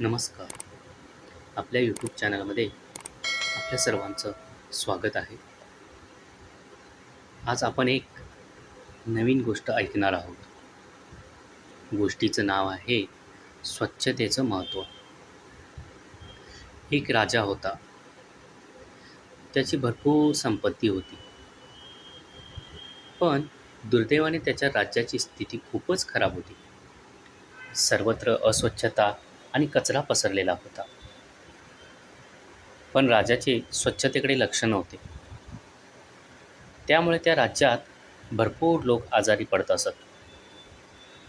नमस्कार. आपल्या यूट्यूब चॅनलमध्ये आपल्या सर्वांचं स्वागत आहे. आज आपण एक नवीन गोष्ट ऐकणार आहोत. गोष्टीचं नाव आहे स्वच्छतेचं महत्त्व. एक राजा होता. त्याची भरपूर संपत्ती होती. पण दुर्दैवाने त्याच्या राज्याची स्थिती खूपच खराब होती. सर्वत्र अस्वच्छता आणि कचरा पसरलेला होता. पण राजाचे स्वच्छतेकडे लक्ष नव्हते. त्यामुळे त्या राज्यात भरपूर लोक आजारी पडत असत.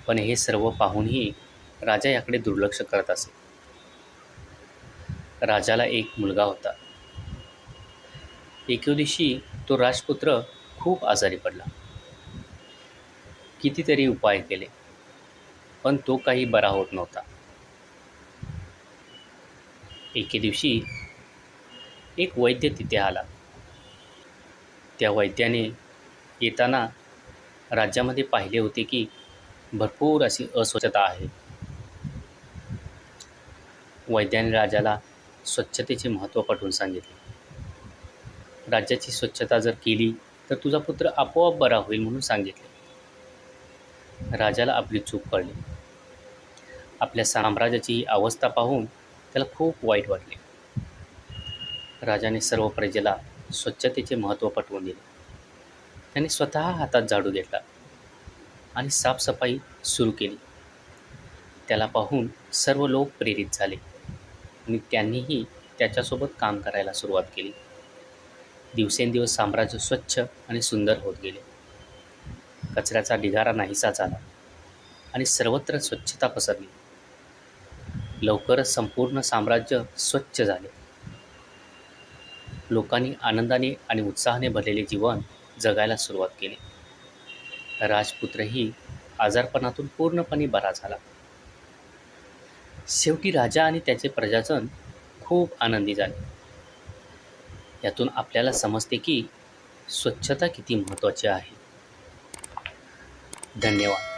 पण हे सर्व पाहूनही राजा याकडे दुर्लक्ष करत असे. राजाला एक मुलगा होता. एके दिवशी तो राजपुत्र खूप आजारी पडला. कितीतरी उपाय केले पण तो काही बरा होत नव्हता. एके दिवशी एक वैद्य तिथे आला. त्या वैद्याने येताना राज्यामध्ये पाहिले होते की भरपूर अशी अस्वच्छता आहे. वैद्याने राजाला स्वच्छतेचे महत्त्व पटवून सांगितले. राज्याची स्वच्छता जर केली तर तुझा पुत्र आपोआप बरा होईल म्हणून सांगितले. राजाला आपली चूक कळली. आपल्या साम्राज्याची ही अवस्था पाहून त्याला खूप वाईट वाटले. राजाने सर्व प्रजेला स्वच्छतेचे महत्त्व पटवून दिले. त्याने स्वतः हातात झाडू घेतला आणि साफसफाई सुरू केली. त्याला पाहून सर्व लोक प्रेरित झाले आणि त्यांनीही त्याच्यासोबत काम करायला सुरुवात केली. दिवसेंदिवस साम्राज्य स्वच्छ आणि सुंदर होत गेले. कचऱ्याचा ढिगारा नाहीसा झाला आणि सर्वत्र स्वच्छता पसरली. लवकरच संपूर्ण साम्राज्य स्वच्छ झाले. लोकांनी आनंदाने आणि उत्साहाने भरलेले जीवन जगायला सुरुवात केली. राजपुत्रही आजारपणातून पूर्णपणे बरा झाला. शेवटी राजा आणि त्याचे प्रजाजन खूप आनंदी झाले. यातून आपल्याला समजते की स्वच्छता किती महत्त्वाची आहे. धन्यवाद.